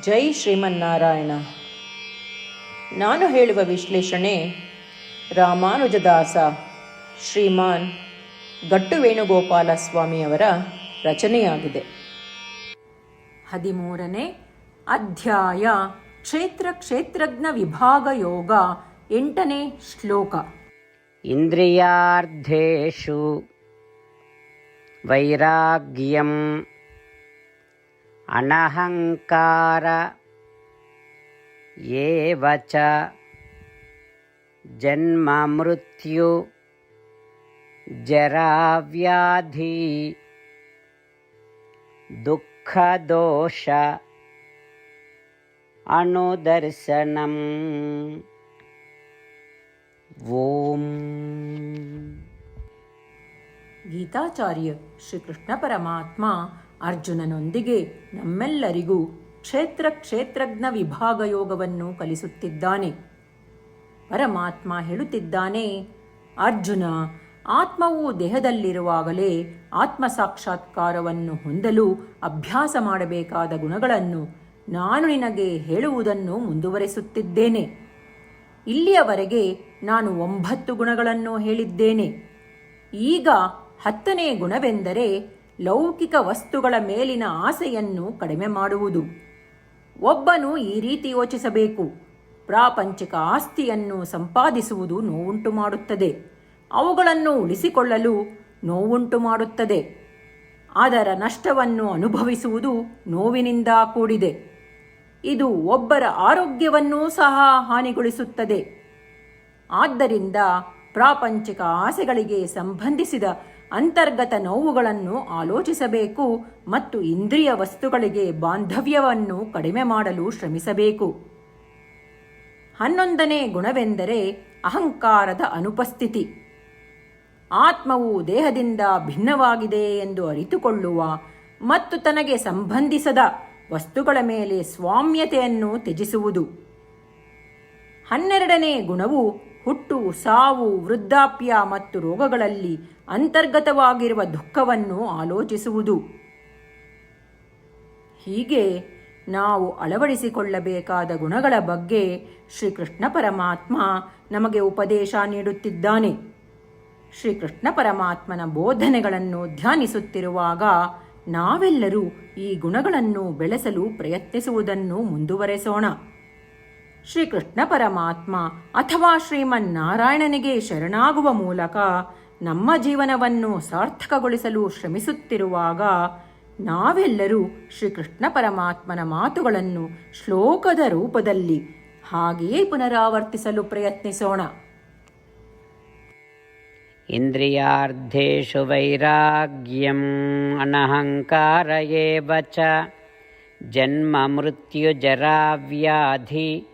ಜೈ ಶ್ರೀಮನ್ನಾರಾಯಣ. ನಾನು ಹೇಳುವ ವಿಶ್ಲೇಷಣೆ ರಾಮಾನುಜದಾಸ ಶ್ರೀಮಾನ್ ಗಟ್ಟು ವೇಣುಗೋಪಾಲ ಸ್ವಾಮಿಯವರ ರಚನೆಯಾಗಿದೆ. ಹದಿಮೂರನೇ ಅಧ್ಯಾಯ ಕ್ಷೇತ್ರ ಕ್ಷೇತ್ರಜ್ಞ ವಿಭಾಗ ಯೋಗ ಎಂಟನೇ ಶ್ಲೋಕ. ಇಂದ್ರಿಯಾರ್ಧೇಶು ವೈರಾಗ್ಯಂ अनहङ्कार एव च जन्ममृत्यु जराव्याधि दुःखदोष अनुदर्शनम् गीताचार्य श्रीकृष्णपरमात्मा ಅರ್ಜುನನೊಂದಿಗೆ ನಮ್ಮೆಲ್ಲರಿಗೂ ಕ್ಷೇತ್ರ ಕ್ಷೇತ್ರಜ್ಞ ವಿಭಾಗ ಯೋಗವನ್ನು ಕಲಿಸುತ್ತಿದ್ದಾನೆ. ಪರಮಾತ್ಮ ಹೇಳುತ್ತಿದ್ದಾನೆ, ಅರ್ಜುನ, ಆತ್ಮವು ದೇಹದಲ್ಲಿರುವಾಗಲೇ ಆತ್ಮ ಸಾಕ್ಷಾತ್ಕಾರವನ್ನು ಹೊಂದಲು ಅಭ್ಯಾಸ ಮಾಡಬೇಕಾದ ಗುಣಗಳನ್ನು ನಾನು ನಿನಗೆ ಹೇಳುವುದನ್ನು ಮುಂದುವರೆಸುತ್ತಿದ್ದೇನೆ. ಇಲ್ಲಿಯವರೆಗೆ ನಾನು ಒಂಬತ್ತು ಗುಣಗಳನ್ನು ಹೇಳಿದ್ದೇನೆ. ಈಗ ಹತ್ತನೇ ಗುಣವೆಂದರೆ ಲೌಕಿಕ ವಸ್ತುಗಳ ಮೇಲಿನ ಆಸೆಯನ್ನು ಕಡಿಮೆ ಮಾಡುವುದು. ಒಬ್ಬನು ಈ ರೀತಿ ಯೋಚಿಸಬೇಕು. ಪ್ರಾಪಂಚಿಕ ಆಸ್ತಿಯನ್ನು ಸಂಪಾದಿಸುವುದು ನೋವುಂಟು ಮಾಡುತ್ತದೆ. ಅವುಗಳನ್ನು ಉಳಿಸಿಕೊಳ್ಳಲು ನೋವುಂಟು ಮಾಡುತ್ತದೆ. ಅದರ ನಷ್ಟವನ್ನು ಅನುಭವಿಸುವುದು ನೋವಿನಿಂದ ಕೂಡಿದೆ. ಇದು ಒಬ್ಬರ ಆರೋಗ್ಯವನ್ನೂ ಸಹ ಹಾನಿಗೊಳಿಸುತ್ತದೆ. ಆದ್ದರಿಂದ ಪ್ರಾಪಂಚಿಕ ಆಸೆಗಳಿಗೆ ಸಂಬಂಧಿಸಿದ ಅಂತರ್ಗತ ನೋವುಗಳನ್ನು ಆಲೋಚಿಸಬೇಕು ಮತ್ತು ಇಂದ್ರಿಯ ವಸ್ತುಗಳಿಗೆ ಬಾಂಧವ್ಯವನ್ನು ಕಡಿಮೆ ಮಾಡಲು ಶ್ರಮಿಸಬೇಕು. ಹನ್ನೊಂದನೇ ಗುಣವೆಂದರೆ ಅಹಂಕಾರದ ಅನುಪಸ್ಥಿತಿ. ಆತ್ಮವು ದೇಹದಿಂದ ಭಿನ್ನವಾಗಿದೆ ಎಂದು ಅರಿತುಕೊಳ್ಳುವ ಮತ್ತು ತನಗೆ ಸಂಬಂಧಿಸದ ವಸ್ತುಗಳ ಮೇಲೆ ಸ್ವಾಮ್ಯತೆಯನ್ನು ತ್ಯಜಿಸುವುದು. ಹನ್ನೆರಡನೇ ಗುಣವು ಹುಟ್ಟು, ಸಾವು, ವೃದ್ಧಾಪ್ಯ ಮತ್ತು ರೋಗಗಳಲ್ಲಿ ಅಂತರ್ಗತವಾಗಿರುವ ದುಃಖವನ್ನು ಆಲೋಚಿಸುವುದು. ಹೀಗೆ ನಾವು ಅಳವಡಿಸಿಕೊಳ್ಳಬೇಕಾದ ಗುಣಗಳ ಬಗ್ಗೆ ಶ್ರೀಕೃಷ್ಣ ಪರಮಾತ್ಮ ನಮಗೆ ಉಪದೇಶ ನೀಡುತ್ತಿದ್ದಾನೆ. ಶ್ರೀಕೃಷ್ಣ ಪರಮಾತ್ಮನ ಬೋಧನೆಗಳನ್ನು ಧ್ಯಾನಿಸುತ್ತಿರುವಾಗ ನಾವೆಲ್ಲರೂ ಈ ಗುಣಗಳನ್ನು ಬೆಳೆಸಲು ಪ್ರಯತ್ನಿಸುವುದನ್ನು ಮುಂದುವರೆಸೋಣ. ಶ್ರೀಕೃಷ್ಣ ಪರಮಾತ್ಮ ಅಥವಾ ಶ್ರೀಮನ್ನಾರಾಯಣನಿಗೆ ಶರಣಾಗುವ ಮೂಲಕ ನಮ್ಮ ಜೀವನವನ್ನು ಸಾರ್ಥಕಗೊಳಿಸಲು ಶ್ರಮಿಸುತ್ತಿರುವಾಗ ನಾವೆಲ್ಲರೂ ಶ್ರೀಕೃಷ್ಣ ಪರಮಾತ್ಮನ ಮಾತುಗಳನ್ನು ಶ್ಲೋಕದ ರೂಪದಲ್ಲಿ ಹಾಗೆಯೇ ಪುನರಾವರ್ತಿಸಲು ಪ್ರಯತ್ನಿಸೋಣ. ಇಂದ್ರಿಯಾರ್ಧೇಶು ವೈರಾಗ್ಯಂ ಅನಹಂಕಾರಯೇ ಬಚ ಜನ್ಮ ಮೃತ್ಯು ಜರಾವ್ಯಾಧಿ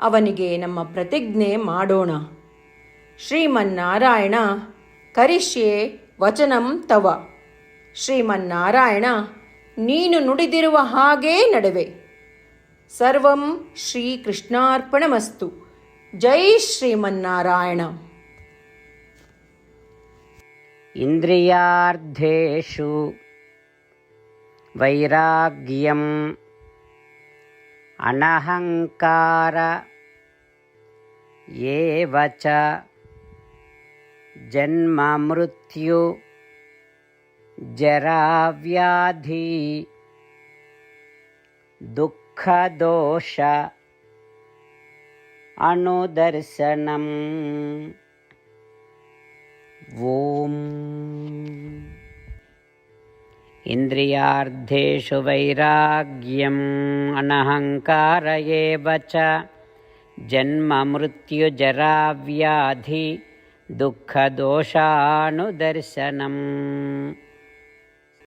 ಅವನಿಗೆ ನಮ್ಮ ಪ್ರತಿಜ್ಞೆ ಮಾಡೋಣ ಶ್ರೀಮನ್ನಾರಾಯಣ ಕರಿಷ್ಯೆ ವಚನಂ ತವ ಶ್ರೀಮನ್ನಾರಾಯಣ ನೀನು ನುಡಿದಿರುವ ಹಾಗೇ ನಡುವೆ ಸರ್ವಂ ಶ್ರೀಕೃಷ್ಣಾರ್ಪಣಮಸ್ತು ಜೈ ಶ್ರೀಮನ್ನಾರಾಯಣ इन्द्रियार्थेषु वैराग्यम् अनहङ्कार एव च जन्ममृत्यु जराव्याधि दुःखदोष अनुदर्शनम्। ॐ। इन्द्रियार्थेषु वैराग्यम् अनहङ्कार एव च जन्ममृत्युजराव्याधि दुःखदोषानुदर्शनम्